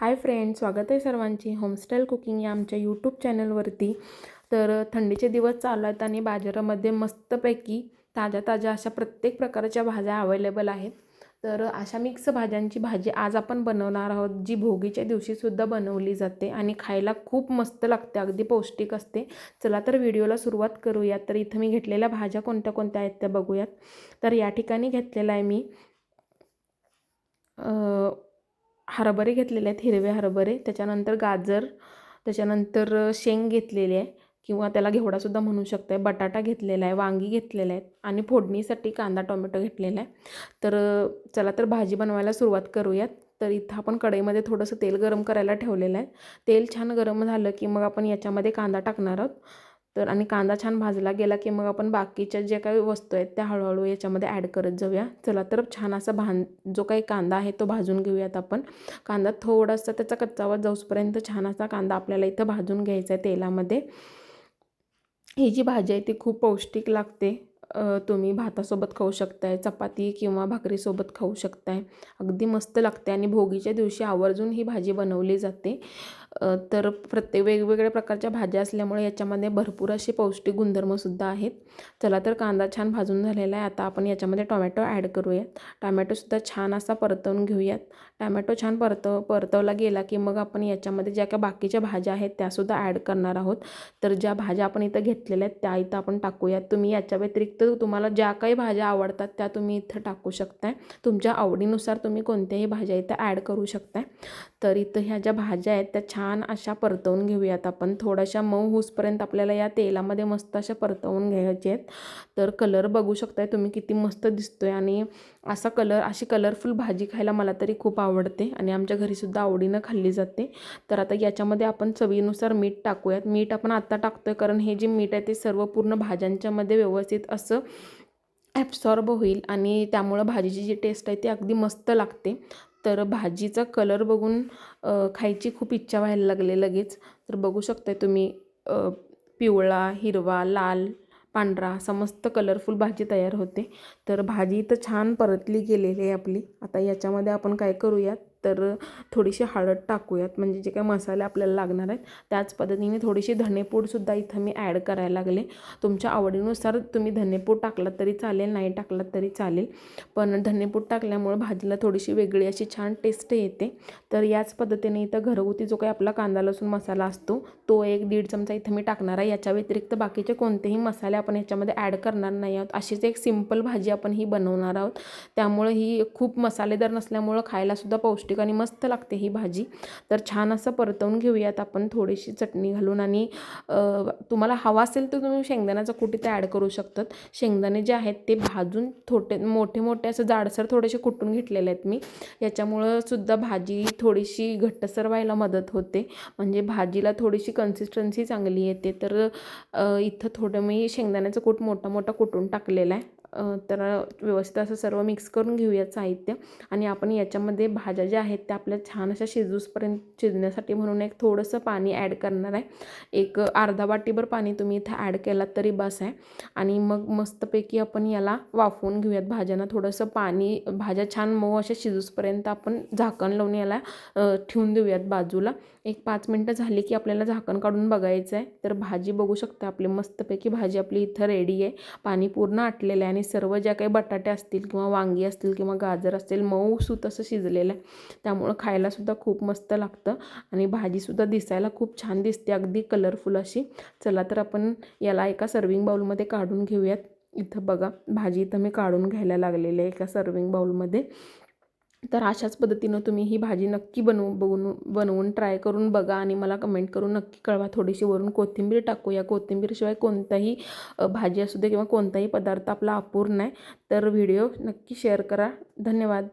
Hi friend स्वागत आहे सर्वांची. होमस्टाईल कुकिंग या आमच्या यूट्यूब चॅनलवरती. तर थंडीचे दिवस चालू आहेत आणि बाजारामध्ये मस्तपैकी ताज्या ताज्या अशा प्रत्येक प्रकारच्या भाज्या अवेलेबल आहेत. तर अशा मिक्स भाज्यांची भाजी आज आपण बनवणार आहोत जी भोगीच्या दिवशीसुद्धा बनवली जाते आणि खायला खूप मस्त लागते अगदी पौष्टिक असते. चला तर व्हिडिओला सुरुवात करूयात. तर इथं मी घेतलेल्या भाज्या कोणत्या कोणत्या आहेत त्या बघूयात. तर या ठिकाणी घेतलेला आहे मी हरभरे घेतलेले आहेत हिरवे हरभरे. त्याच्यानंतर गाजर त्याच्यानंतर शेंग घेतलेली आहे किंवा त्याला घेवडासुद्धा म्हणू शकतो आहे बटाटा घेतलेला आहे वांगी घेतलेल्या आहेत आणि फोडणीसाठी कांदा टोमॅटो घेतलेला आहे. तर चला तर भाजी बनवायला सुरुवात करूयात. तर इथं आपण कढईमध्ये थोडंसं तेल गरम करायला ठेवलेलं आहे. तेल छान गरम झालं की मग आपण याच्यामध्ये कांदा टाकणार आहोत. तर आणि कांदा छान भाजला गेला की मग आपण बाकीच्या ज्या काही वस्तू आहेत त्या हळूहळू याच्यामध्ये ॲड करत जाऊया. चला तर छान असा भान जो काही कांदा आहे तो भाजून घेऊयात आपण. कांदा थोडासा त्याचा कच्चावर जाऊसपर्यंत छान असा कांदा आपल्याला इथं भाजून घ्यायचा आहे तेलामध्ये. ही जी भाजी आहे ती खूप पौष्टिक लागते. तुम्ही भातासोबत खाऊ शकताय चपाती किंवा भाकरीसोबत खाऊ शकताय. अगदी मस्त लागते आणि भोगीच्या दिवशी आवर्जून ही भाजी बनवली जाते. तर प्रत्येक वेगवेगळ्या प्रकारच्या भाज्या असल्यामुळे याच्यामध्ये भरपूर असे पौष्टिक गुणधर्मसुद्धा आहेत. चला तर कांदा छान भाजून झालेला आहे. आता आपण याच्यामध्ये टोमॅटो ॲड करूयात. टोमॅटोसुद्धा छान असा परतवून घेऊयात. टॅमॅटो छान परतव परतवला गेला की मग आपण याच्यामध्ये ज्या काही बाकीच्या भाज्या आहेत त्यासुद्धा ॲड करणार आहोत. तर ज्या भाज्या आपण इथं घेतलेल्या आहेत त्या इथं आपण टाकूयात. तुम्ही याच्या व्यतिरिक्त तुम्हाला ज्या काही भाज्या आवडतात त्या तुम्ही इथं टाकू शकताय. तुमच्या आवडीनुसार तुम्ही कोणत्याही भाज्या इथं ॲड करू शकताय. तर इथं ह्या ज्या भाज्या आहेत त्या छान छान अशा परतवून घेऊयात आपण. थोड्याशा मऊ होसपर्यंत आपल्याला या तेलामध्ये मस्त अशा परतवून घ्यायचे आहेत तर कलर बघू शकताय तुम्ही किती मस्त दिसतोय आणि असा कलर अशी कलरफुल भाजी खायला मला तरी खूप आवडते आणि आमच्या घरीसुद्धा आवडीनं खाल्ली जाते. तर आता याच्यामध्ये आपण चवीनुसार मीठ टाकूयात. मीठ आपण आत्ता टाकतोय कारण हे जे मीठ आहे ते सर्व पूर्ण भाज्यांच्यामध्ये व्यवस्थित असं ॲब्सॉर्ब होईल आणि त्यामुळं भाजीची जी टेस्ट आहे ती अगदी मस्त लागते. तर भाजीचा कलर बघून खायची खूप इच्छा व्हायला लागले लगेच. तर बघू शकताय तुम्ही पिवळा हिरवा लाल पांढरा असा मस्त कलरफुल भाजी तयार होते. तर भाजी तर छान परतली गेलेली आहे आपली. आता याच्यामध्ये आपण काय करूयात? तर थोडीशी हळद टाकूयात. म्हणजे जे काही मसाले आपल्याला लागणार आहेत त्याच पद्धतीने थोडीशी धनेपूडसुद्धा इथं मी ॲड करायला लागले. तुमच्या आवडीनुसार तुम्ही धनेपूड टाकलात तरी चालेल नाही टाकलात तरी चालेल. पण धनेपूड टाकल्यामुळं भाजीला थोडीशी वेगळी अशी छान टेस्ट येते. तर याच पद्धतीने इथं घरगुती जो काही आपला कांदा लसूण मसाला असतो तो एक दीड चमचा इथं मी टाकणार आहे. याच्या व्यतिरिक्त बाकीचे कोणतेही मसाले आपण याच्यामध्ये ॲड करणार नाही आहोत. अशीच एक सिंपल भाजी आपण ही बनवणार आहोत. त्यामुळं ही खूप मसालेदार नसल्यामुळं खायलासुद्धा पौष्टिक पौष्टिक आणि मस्त लागते ही भाजी. तर छान असं परतवून घेऊयात आपण थोडीशी चटणी घालून आणि तुम्हाला हवा असेल तर तुम्ही शेंगदाण्याचा कुठ ते ॲड करू शकतात. शेंगदाणे जे आहेत ते भाजून थोटे मोठे मोठे असं जाडसर थोडेसे कुटून घेतलेले आहेत मी. याच्यामुळं सुद्धा भाजी थोडीशी घट्टसर व्हायला मदत होते. म्हणजे भाजीला थोडीशी कन्सिस्टन्सी चांगली येते. तर इथं थोडं मी शेंगदाण्याचं कूट मोठा मोठा कुटून टाकलेला आहे. तर व्यवस्थित असं सर्व मिक्स करून घेऊयात साहित्य. आणि आपण याच्यामध्ये भाज्या ज्या आहेत त्या आपल्या छान अशा शिजूसपर्यंत शिजण्यासाठी म्हणून एक थोडंसं पाणी ॲड करणार आहे. एक अर्धा वाटीभर पाणी तुम्ही इथं ॲड केलात तरी बस आहे. आणि मग मस्तपैकी आपण याला वाफवून घेऊयात भाज्यांना. थोडंसं पाणी भाज्या छान मऊ अशा शिजूसपर्यंत आपण झाकण लावून याला ठेवून देऊयात बाजूला. एक पाच मिनटं झाली की आपल्याला झाकण काढून बघायचं आहे तर भाजी बघू शकता आपली. मस्तपैकी भाजी आपली इथं रेडी आहे. पाणी पूर्ण आटलेलं आहे आणि सर्व ज्या काही बटाटे असतील किंवा वांगी असतील किंवा गाजर असतील मऊसूत असं शिजलेलं आहे. त्यामुळं खायलासुद्धा खूप मस्त लागतं आणि भाजीसुद्धा दिसायला खूप छान दिसते अगदी कलरफुल अशी. चला तर आपण याला एका सर्विंग बाउलमध्ये काढून घेऊयात. इथं बघा भाजी इथं मी काढून घ्यायला लागलेली आहे एका सर्विंग बाउलमध्ये तर अशाच पद्धतीनं तुम्ही ही भाजी नक्की बनवू बनवून बनवून ट्राय करून बघा आणि मला कमेंट करून नक्की कळवा. थोडीशी वरून कोथिंबीर टाकू. या कोथिंबीरशिवाय कोणताही भाजी असू दे किंवा कोणताही पदार्थ आपला अपूर्ण आहे. तर व्हिडिओ नक्की शेअर करा. धन्यवाद.